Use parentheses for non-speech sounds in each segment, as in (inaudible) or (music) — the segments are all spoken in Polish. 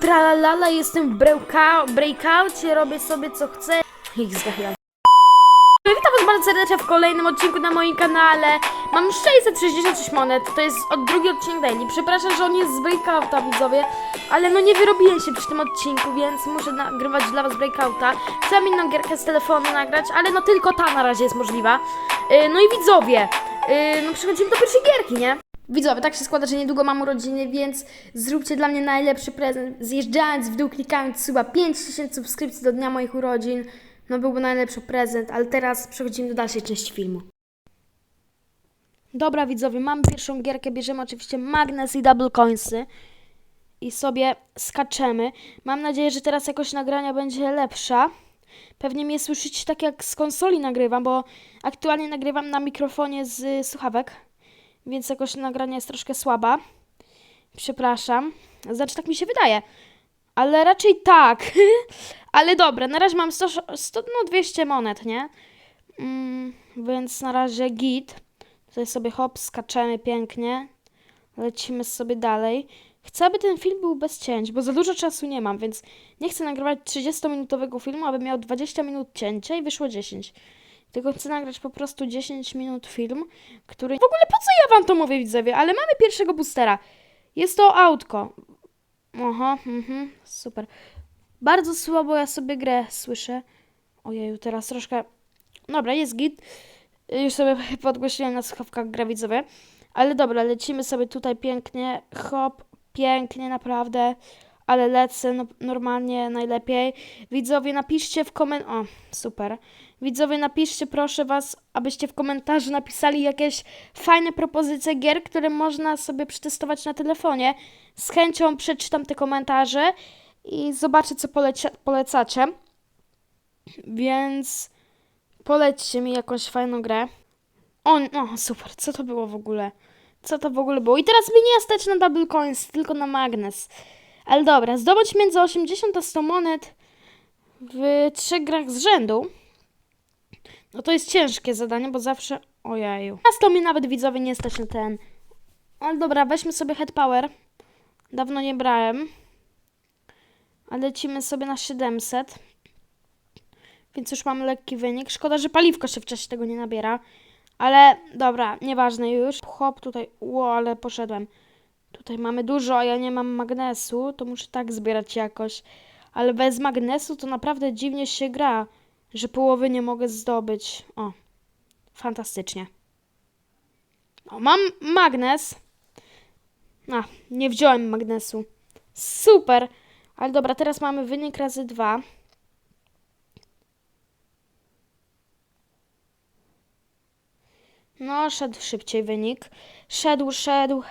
Tralala, jestem w breakoutie, robię sobie co chcę. Ich zgachiłam. Witam was bardzo serdecznie w kolejnym odcinku na moim kanale. Mam 666 monet, to jest od drugi odcinek daily. Przepraszam, że on jest z breakouta, widzowie, ale no nie wyrobiłem się przy tym odcinku, więc muszę nagrywać dla was breakouta. Chciałam inną gierkę z telefonu nagrać, ale no tylko ta na razie jest możliwa. Yy, no i widzowie, yy, no przechodzimy do pierwszej gierki, nie? Widzowie, tak się składa, że niedługo mam urodziny, więc zróbcie dla mnie najlepszy prezent. Zjeżdżając w dół, klikając chyba 5000 subskrypcji do dnia moich urodzin. No byłby najlepszy prezent, ale teraz przechodzimy do dalszej części filmu. Dobra widzowie, mamy pierwszą gierkę, bierzemy oczywiście magnes i double coinsy i sobie skaczemy. Mam nadzieję, że teraz jakość nagrania będzie lepsza. Pewnie mnie słyszycie tak jak z konsoli nagrywam, bo aktualnie nagrywam na mikrofonie z słuchawek, więc jakość nagrania jest troszkę słaba. Przepraszam. Znaczy tak mi się wydaje. Ale raczej tak. (laughs) Ale dobra, na razie mam 100, 100 no 200 monet, nie? Mm, więc na razie git. Tutaj sobie hop, skaczemy pięknie. Lecimy sobie dalej. Chcę, aby ten film był bez cięć, bo za dużo czasu nie mam, więc nie chcę nagrywać 30-minutowego filmu, aby miał 20 minut cięcia i wyszło 10. Tylko chcę nagrać po prostu 10 minut film, który... W ogóle po co ja wam to mówię, widzowie? Ale mamy pierwszego boostera. Jest to autko. Aha, mhm, super. Bardzo słabo ja sobie grę słyszę. Ojeju, teraz troszkę... Dobra, jest git. Już sobie (laughs) podgłosiłem na słuchawkach grę widzowie. Ale dobra, lecimy sobie tutaj pięknie. Hop, pięknie, naprawdę. Ale lecę no, normalnie, najlepiej. Widzowie, napiszcie w komentarzu... O, super. Widzowie, napiszcie proszę was, abyście w komentarzu napisali jakieś fajne propozycje gier, które można sobie przetestować na telefonie. Z chęcią przeczytam te komentarze i zobaczę, co polecia- polecacie. Więc polećcie mi jakąś fajną grę. O, o, super, co to było w ogóle? Co to w ogóle było? I teraz mnie nie stać na double coins, tylko na magnes. Ale dobra, zdobądź między 80 a 100 monet w trzech grach z rzędu. No to jest ciężkie zadanie, bo zawsze... Ojeju. Teraz to mi nawet widzowie nie stać na ten. Ale dobra, weźmy sobie head power. Dawno nie brałem. A lecimy sobie na 700. Więc już mamy lekki wynik. Szkoda, że paliwko się w czasie tego nie nabiera. Ale dobra, nieważne już. Hop, tutaj. Ło, ale poszedłem. Tutaj mamy dużo, a ja nie mam magnesu. To muszę tak zbierać jakoś. Ale bez magnesu to naprawdę dziwnie się gra, że połowy nie mogę zdobyć. O, fantastycznie. O, mam magnes. A, nie wziąłem magnesu. Super. Ale dobra, teraz mamy wynik razy dwa. No, szedł szybciej wynik. Szedł, szedł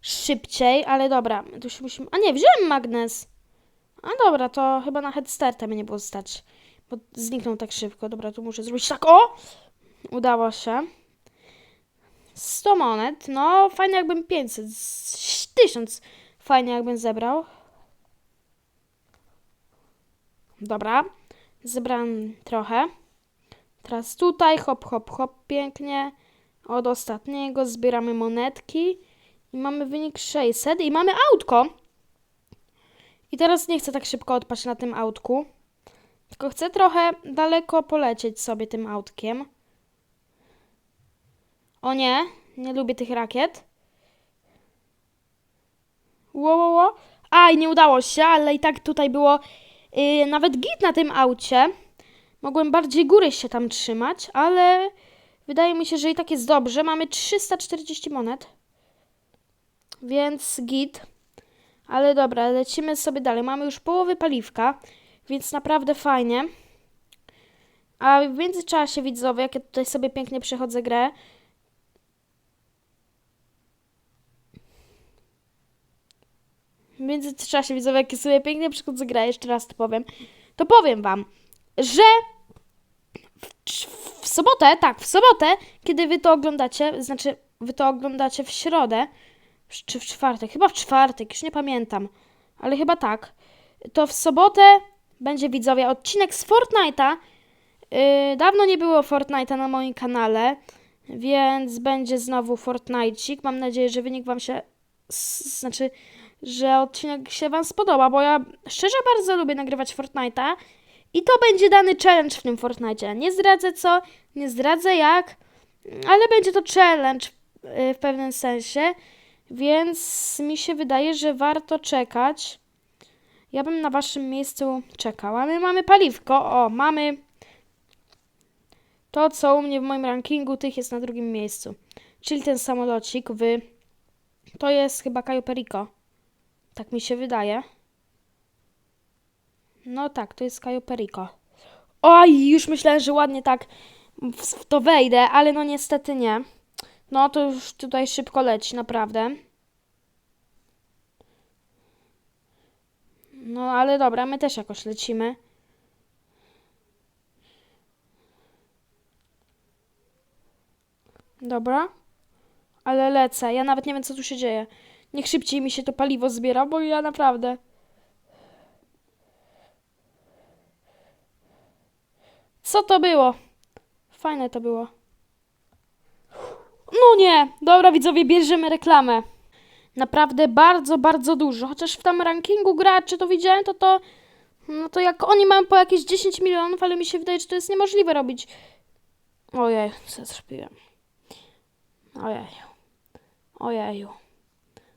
szybciej, ale dobra, tu się musimy... A nie, wziąłem magnes. A dobra, to chyba na head starta mnie nie było stać, bo zniknął tak szybko. Dobra, tu muszę zrobić tak, o! Udało się. 100 monet, no fajnie jakbym 500, z 1000 fajnie jakbym zebrał. Dobra, zebrałem trochę. Teraz tutaj, hop, hop, hop, pięknie. Od ostatniego zbieramy monetki i mamy wynik 600 i mamy autko. I teraz nie chcę tak szybko odpaść na tym autku, tylko chcę trochę daleko polecieć sobie tym autkiem. O nie, nie lubię tych rakiet. Ło, ło, ło. Aj, nie udało się, ale i tak tutaj było yy, nawet git na tym aucie. Mogłem bardziej góry się tam trzymać, ale wydaje mi się, że i tak jest dobrze. Mamy 340 monet, więc git. Ale dobra, lecimy sobie dalej. Mamy już połowę paliwka, więc naprawdę fajnie. A w międzyczasie, widzowie, jak ja tutaj sobie pięknie przechodzę grę, w międzyczasie, widzowie, jak ja sobie pięknie przechodzę grę, jeszcze raz to powiem, to powiem wam, że w, w sobotę, tak, w sobotę, kiedy wy to oglądacie, znaczy wy to oglądacie w środę, czy w czwartek, chyba w czwartek, już nie pamiętam, ale chyba tak, to w sobotę będzie widzowie odcinek z Fortnite'a. Yy, dawno nie było Fortnite'a na moim kanale, więc będzie znowu Fortnite'cik. Mam nadzieję, że wynik wam się, znaczy że odcinek się Wam spodoba, bo ja szczerze bardzo lubię nagrywać Fortnite'a i to będzie dany challenge w tym Fortnite'cie. Nie zdradzę co, nie zdradzę jak, ale będzie to challenge y, w pewnym sensie, więc mi się wydaje, że warto czekać. Ja bym na Waszym miejscu czekał. A my mamy paliwko, o, mamy to, co u mnie w moim rankingu tych jest na drugim miejscu. Czyli ten samolocik w... To jest chyba Cayo Perico. Tak mi się wydaje. No tak, to jest Cayo Perico. Oj, już myślałem, że ładnie tak w to wejdę, ale no niestety nie. No to już tutaj szybko leci, naprawdę. No ale dobra, my też jakoś lecimy. Dobra. Ale lecę. Ja nawet nie wiem, co tu się dzieje. Niech szybciej mi się to paliwo zbiera, bo ja naprawdę. Co to było? Fajne to było. No nie! Dobra, widzowie, bierzemy reklamę. Naprawdę bardzo, bardzo dużo. Chociaż w tam rankingu graczy to widziałem, to to. No to jak oni mają po jakieś 10 milionów, ale mi się wydaje, że to jest niemożliwe robić. Ojej, co zrobiłem? Ojeju. Ojeju.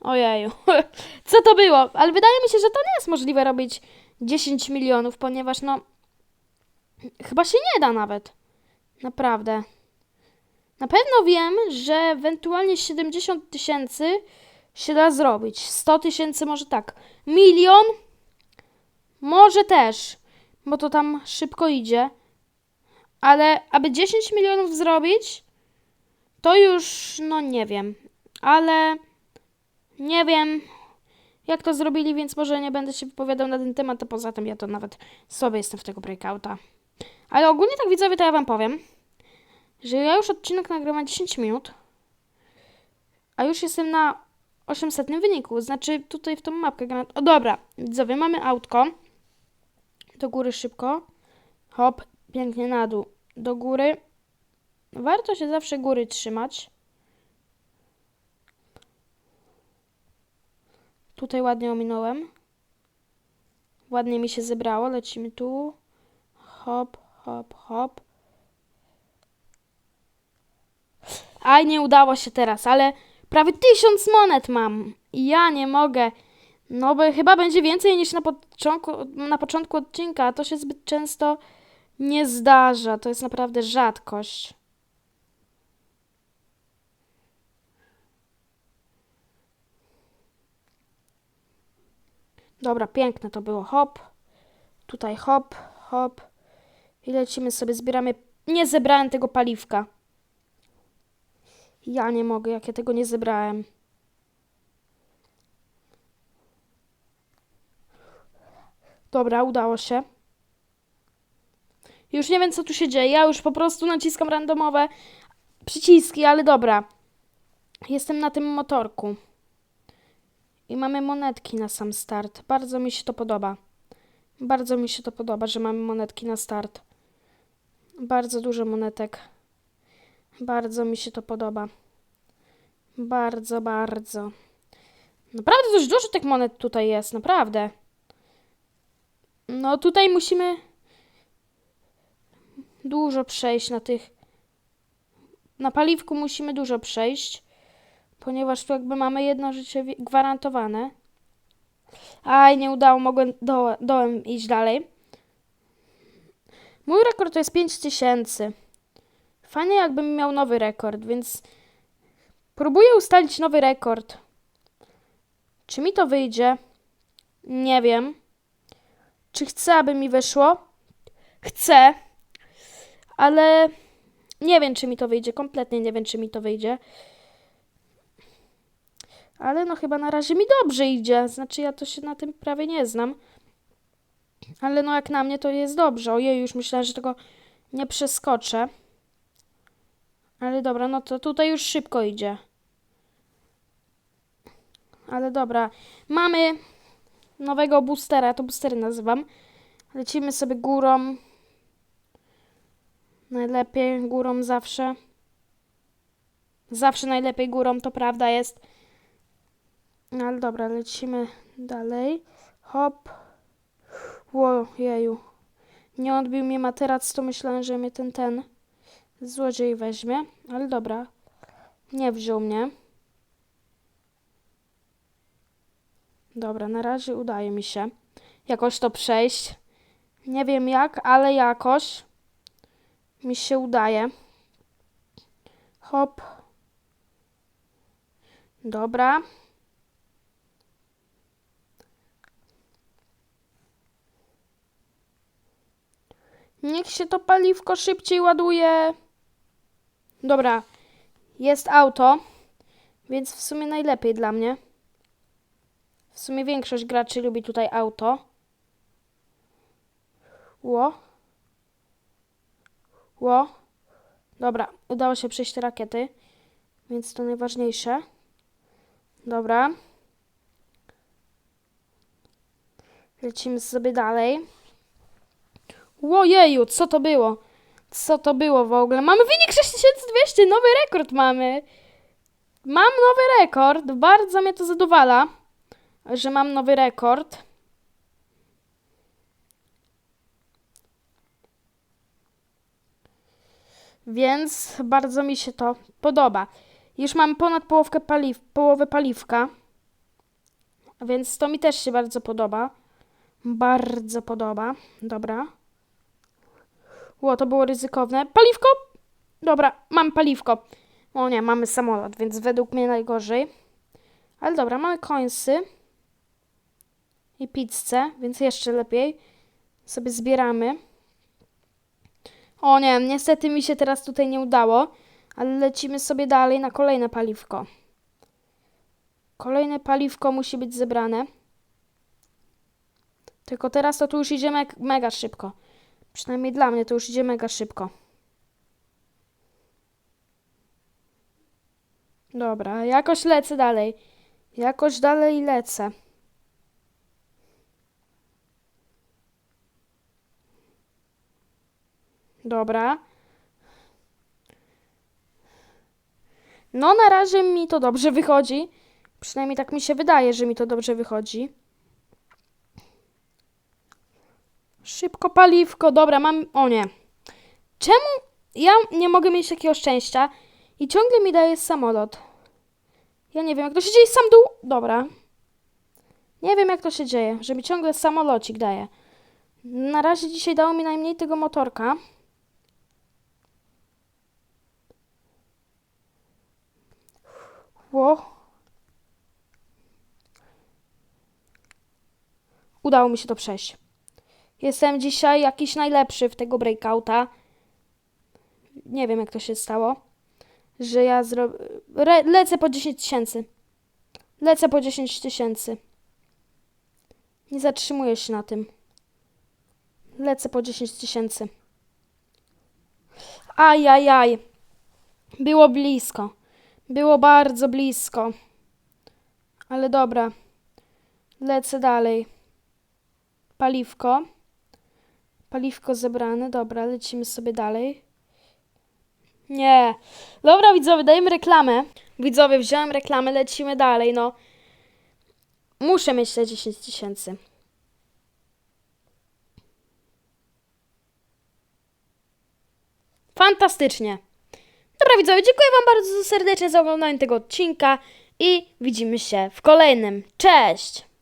Ojeju. (laughs) Co to było? Ale wydaje mi się, że to nie jest możliwe robić 10 milionów, ponieważ no. Chyba się nie da nawet. Naprawdę. Na pewno wiem, że ewentualnie 70 tysięcy się da zrobić. 100 tysięcy może tak. Milion? Może też, bo to tam szybko idzie. Ale aby 10 milionów zrobić, to już, no nie wiem. Ale nie wiem, jak to zrobili, więc może nie będę się wypowiadał na ten temat, a poza tym ja to nawet sobie jestem w tego breakouta. Ale ogólnie tak widzowie, to ja wam powiem, że ja już odcinek nagrywam 10 minut, a już jestem na 800 wyniku, znaczy tutaj w tą mapkę gram. O dobra, widzowie, mamy autko. Do góry szybko. Hop, pięknie na dół. Do góry. Warto się zawsze góry trzymać. Tutaj ładnie ominąłem. Ładnie mi się zebrało. Lecimy tu. Hop, hop, hop. Aj, nie udało się teraz, ale prawie tysiąc monet mam. Ja nie mogę. No bo chyba będzie więcej niż na początku, na początku odcinka, a to się zbyt często nie zdarza. To jest naprawdę rzadkość. Dobra, piękne to było. Hop. Tutaj hop, hop. I lecimy sobie, zbieramy. Nie zebrałem tego paliwka. Ja nie mogę, jak ja tego nie zebrałem. Dobra, udało się. Już nie wiem, co tu się dzieje. Ja już po prostu naciskam randomowe przyciski, ale dobra. Jestem na tym motorku. I mamy monetki na sam start. Bardzo mi się to podoba. Bardzo mi się to podoba, że mamy monetki na start. Bardzo dużo monetek. Bardzo mi się to podoba. Bardzo, bardzo. Naprawdę dość dużo tych monet tutaj jest, naprawdę. No tutaj musimy dużo przejść na tych. Na paliwku musimy dużo przejść, ponieważ tu jakby mamy jedno życie gwarantowane. Aj, nie udało, mogłem dołem, dołem iść dalej. Mój rekord to jest 5000. Fajnie jakbym miał nowy rekord, więc próbuję ustalić nowy rekord. Czy mi to wyjdzie? Nie wiem. Czy chcę, aby mi wyszło? Chcę, ale nie wiem, czy mi to wyjdzie. Kompletnie nie wiem, czy mi to wyjdzie. Ale no chyba na razie mi dobrze idzie. Znaczy ja to się na tym prawie nie znam. Ale no jak na mnie to jest dobrze. Ojej, już myślałem, że tego nie przeskoczę. Ale dobra, no to tutaj już szybko idzie. Ale dobra. Mamy nowego boostera, to boostery nazywam. Lecimy sobie górą. Najlepiej górą zawsze. Zawsze najlepiej górą, to prawda jest. Ale dobra, lecimy dalej. Hop. Łojeju. Nie odbił mnie materac, to myślałem, że mnie ten, ten złodziej weźmie. Ale dobra. Nie wziął mnie. Dobra, na razie udaje mi się jakoś to przejść. Nie wiem jak, ale jakoś mi się udaje. Hop. Dobra. Niech się to paliwko szybciej ładuje. Dobra. Jest auto, więc w sumie najlepiej dla mnie. W sumie większość graczy lubi tutaj auto. Ło. Ło. Dobra, udało się przejść te rakiety, więc to najważniejsze. Dobra. Lecimy sobie dalej. Łojeju, co to było? Co to było w ogóle? Mamy wynik 6200, nowy rekord mamy. Mam nowy rekord, bardzo mnie to zadowala, że mam nowy rekord. Więc bardzo mi się to podoba. Już mam ponad połowkę paliw, połowę paliwka. Więc to mi też się bardzo podoba. Bardzo podoba. Dobra. Ło, to było ryzykowne. Paliwko! Dobra, mam paliwko. O nie, mamy samolot, więc według mnie najgorzej. Ale dobra, mamy końsy. I pizzę, więc jeszcze lepiej. Sobie zbieramy. O nie, niestety mi się teraz tutaj nie udało, ale lecimy sobie dalej na kolejne paliwko. Kolejne paliwko musi być zebrane. Tylko teraz to tu już idzie me mega szybko. Przynajmniej dla mnie to już idzie mega szybko. Dobra, jakoś lecę dalej. Jakoś dalej lecę. Dobra. No, na razie mi to dobrze wychodzi. Przynajmniej tak mi się wydaje, że mi to dobrze wychodzi. Szybko paliwko, dobra, mam. O nie. Czemu ja nie mogę mieć takiego szczęścia i ciągle mi daje samolot? Ja nie wiem, jak to się dzieje. Sam dół. Dobra. Nie wiem, jak to się dzieje, że mi ciągle samolocik daje. Na razie dzisiaj dało mi najmniej tego motorka. Ło. Udało mi się to przejść. Jestem dzisiaj jakiś najlepszy w tego breakouta. Nie wiem, jak to się stało, że ja zrobię. Lecę po 10 tysięcy. Lecę po 10 tysięcy. Nie zatrzymuję się na tym. Lecę po 10 tysięcy. Ajajaj. Było blisko. Było bardzo blisko. Ale dobra. Lecę dalej. Paliwko. Paliwko zebrane. Dobra, lecimy sobie dalej. Nie. Dobra, widzowie, dajemy reklamę. Widzowie, wziąłem reklamę, lecimy dalej, no. Muszę mieć te 10 tysięcy. Fantastycznie. Dobra widzowie, dziękuję Wam bardzo serdecznie za oglądanie tego odcinka i widzimy się w kolejnym. Cześć!